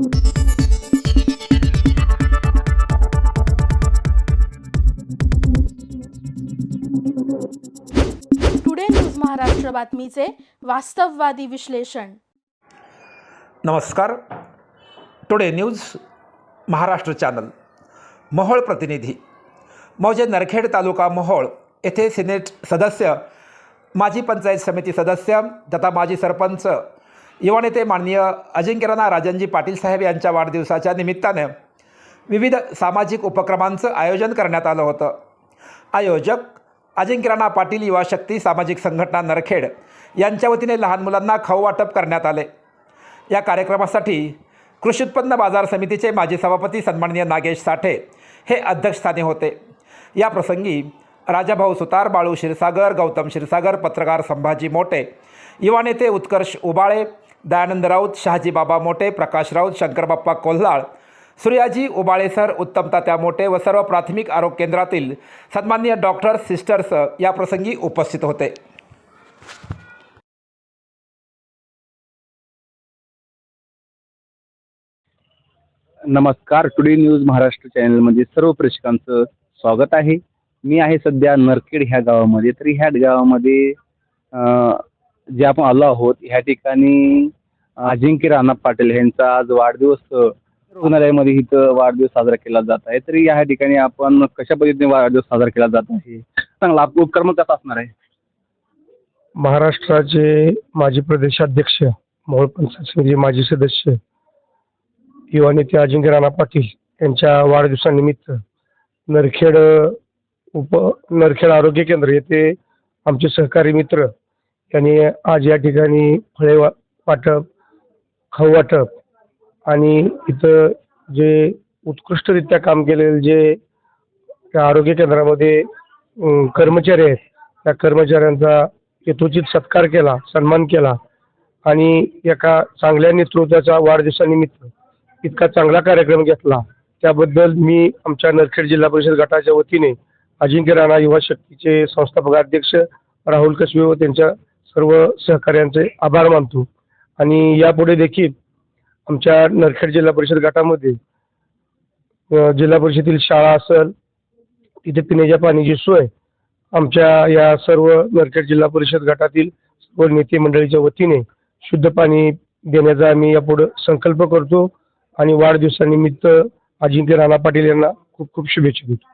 Today news Maharashtra बातमीचे वास्तववादी विश्लेषण नमस्कार today news Maharashtra channel Mohol प्रतिनिधी मौजे नरखेड तालुका मोहोळ येथे सिनेट सदस्य माजी पंचायत समिती सदस्य तथा माजी सरपंच युवा नेते माननीय अजिंक्यराणा राजनजी पाटील साहेब यांच्या वाढदिवसाच्या निमित्तानं विविध सामाजिक उपक्रमांचं आयोजन करण्यात आलं होतं. आयोजक अजिंक्यराणा पाटील युवा शक्ती सामाजिक संघटना नरखेड यांच्या वतीने लहान मुलांना खाऊ वाटप करण्यात आले. या कार्यक्रमासाठी कृषी उत्पन्न बाजार समितीचे माजी सभापती सन्माननीय नागेश साठे हे अध्यक्षस्थानी होते. या प्रसंगी राजाभाऊ सुतार बाळू क्षीरसागर गौतम क्षीरसागर पत्रकार संभाजी मोटे युवा नेते उत्कर्ष उबाळे दयानंद राऊत शहाजी बाबा मोटे प्रकाश राऊत शंकरबाप्पा कोल्हाळ सूर्याजी उबाळे सर उत्तम तात्या मोटे व सर्व प्राथमिक आरोग्य केंद्रातील सन्माननीय डॉक्टर्स सिस्टर्स या प्रसंगी उपस्थित होते. नमस्कार. टुडे न्यूज महाराष्ट्र चॅनलमध्ये सर्व प्रेक्षकांचं स्वागत आहे. मी आहे सध्या नरखेड ह्या गावामध्ये. तर ह्या गावामध्ये जे आपण आलो आहोत ह्या ठिकाणी अजिंक्य राणा पाटील यांचा आज वाढदिवस रुग्णालयामध्ये इथं वाढदिवस साजरा केला जात आहे. तरी ह्या ठिकाणी आपण कशा पद्धतीने वाढदिवस साजरा केला जात आहे? चांगला उपक्रम कसा असणार आहे? महाराष्ट्राचे माजी प्रदेशाध्यक्ष मोहोळ पंचायत माजी सदस्य युवा नेते अजिंक्य राणा पाटील यांच्या वाढदिवसानिमित्त नरखेड उप नरखेड आरोग्य केंद्र येथे आमचे सहकारी मित्र यांनी आज या ठिकाणी फळे वा वाटप खाऊ वाटप आणि इथं जे उत्कृष्टरित्या काम केलेले जे त्या आरोग्य केंद्रामध्ये कर्मचारी आहेत त्या कर्मचाऱ्यांचा यथोचित सत्कार केला सन्मान केला आणि एका चांगल्या नेतृत्वाचा वाढदिवसानिमित्त इतका चांगला कार्यक्रम घेतला. त्याबद्दल मी आमच्या नरखेड जिल्हा परिषद गटाच्या वतीने अजिंक्य राणा युवा शक्तीचे संस्थापक अध्यक्ष राहुल कसबे व त्यांच्या सर्व सहकार्यांचे आभार मानतो. आणि यापुढे देखील आमच्या नरखेड जिल्हा परिषद गटामध्ये जिल्हा परिषदेतील शाळा असेल तिथे पिण्याच्या पाण्याची सोय आमच्या या सर्व नरखेड जिल्हा परिषद गटातील सर्व नेते मंडळीच्या वतीने शुद्ध पाणी देण्याचा आम्ही यापुढे संकल्प करतो आणि वाढदिवसानिमित्त अजिंक्य राणा पाटील यांना खूप खूप शुभेच्छा देतो.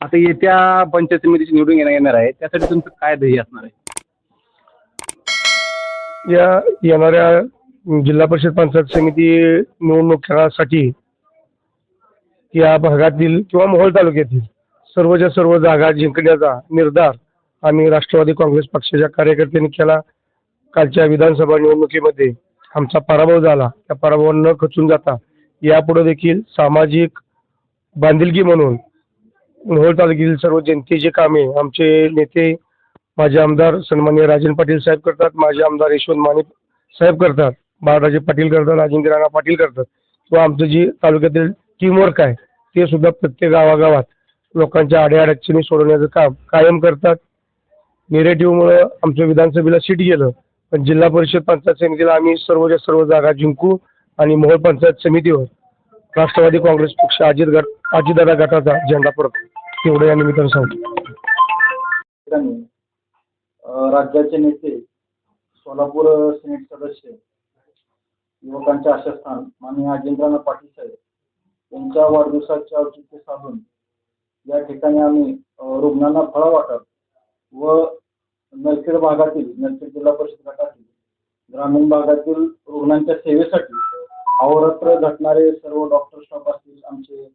आता येत्या पंचायत समितीची निवडून येणार आहे त्यासाठी तुमचं काय ध्येय असणार आहे? या येणाऱ्या जिल्हा परिषद पंचायत समिती निवडणुकीसाठी या भागातील किंवा मोहोळ तालुक्यातील सर्वच्या सर्व जागा जिंकण्याचा निर्धार आम्ही राष्ट्रवादी काँग्रेस पक्षाच्या कार्यकर्त्यांनी केला. कालच्या विधानसभा निवडणुकीमध्ये आमचा पराभव झाला. त्या पराभव न खचून जाता यापुढे देखील सामाजिक बांधिलकी म्हणून मोहोळ तालुक्यातील सर्व जनतेचे कामे आमचे नेते माझे आमदार सन्मान्य राजन पाटील साहेब करतात. माझे आमदार यशवंत माने साहेब करतात. बाळराजे पाटील करतात. राजेंद्र राणा पाटील करतात. किंवा आमचं जी तालुक्यातील टीमवर्क आहे ते सुद्धा प्रत्येक गावागावात लोकांच्या अडीअडचणी सोडवण्याचं काम कायम करतात. निरेटिव्हमुळं आमचं विधानसभेला सीट गेलं. पण जिल्हा परिषद पंचायत समितीला आम्ही सर्वच्या सर्व जागा जिंकू आणि मोहोळ पंचायत समितीवर राष्ट्रवादी काँग्रेस पक्ष अजित गट अजितदादा गटाचा झेंडा परत एवढं या निमित्तानं सांगतो. राज्याचे नेते सोलापूर सिनेट सदस्य युवकांचे आशास्थान माननीय अजिंक्यराव पाटील साहेब यांच्या वाढदिवसाचे औचित्य साधून या ठिकाणी आम्ही रुग्णांना फळं वाटप व नलखेड भागातील नलखेड जिल्हा परिषद गटातील ग्रामीण भागातील रुग्णांच्या सेवेसाठी अहोरात्र झटणारे सर्व डॉक्टर स्टाफ असतील आमचे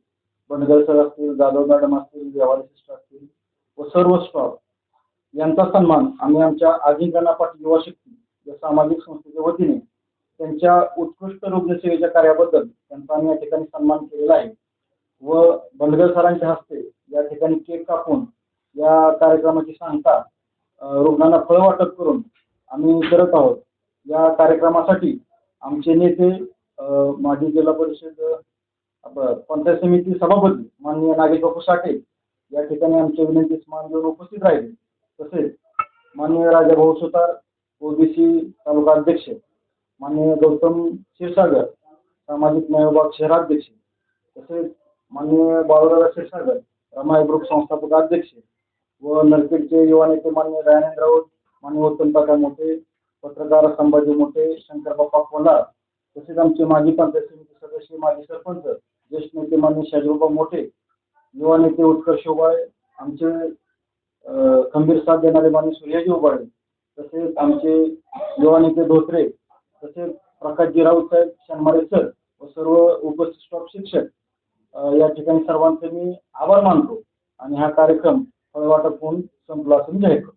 बनगर सर असतील जाधव मॅडम असतील व्यवहार सिस्टर असतील व सर्व स्टाफ यांचा सन्मान आम्ही आमच्या अजिंक्यना पाटील युवा शक्ती या सामाजिक संस्थेच्या वतीने त्यांच्या उत्कृष्ट रुग्णसेवेच्या कार्याबद्दल त्यांचा आम्ही या ठिकाणी सन्मान केलेला आहे. व बंडगर सरांच्या हस्ते या ठिकाणी केक कापून या कार्यक्रमाची सांगता रुग्णांना फळ वाटप करून आम्ही करत आहोत. या कार्यक्रमासाठी आमचे नेते माजी जिल्हा परिषद पंचायत समिती सभापती माननीय नागेश बापू साठे या ठिकाणी आमच्या विनंतीस मान देऊन उपस्थित राहिले. तसेच माननीय राजाभाऊ सुतार ओबीसी तालुका अध्यक्ष माननीय गौतम क्षीरसागर सामाजिक न्याय विभाग शहराध्यक्ष तसेच माननीय बाळूराव क्षीरसागर रमाई ग्रुप संस्थापक अध्यक्ष व नरखेडचे युवा नेते माननीय दयानंद राऊत माननीय उत्तम मोठे पत्रकार संभाजी मोठे शंकर बाप्पा कोल्हार तसेच आमचे माजी पंचायत समिती सदस्य माजी सरपंच ज्येष्ठ नेते माननीय शाजीबाबा मोठे युवा नेते उत्कर्ष उबाळे आमचे खंबीर साथ देणारे माननीय सूर्याजी उबाळे तसेच आमचे युवा धोत्रे तसेच प्रकाशजी राऊत साहेब शनमारे सर व सर्व उपस्थित स्टॉप शिक्षक या ठिकाणी सर्वांचे मी आभार मानतो आणि हा कार्यक्रम फळवाटप होऊन संपला असं मी जाहीर करतो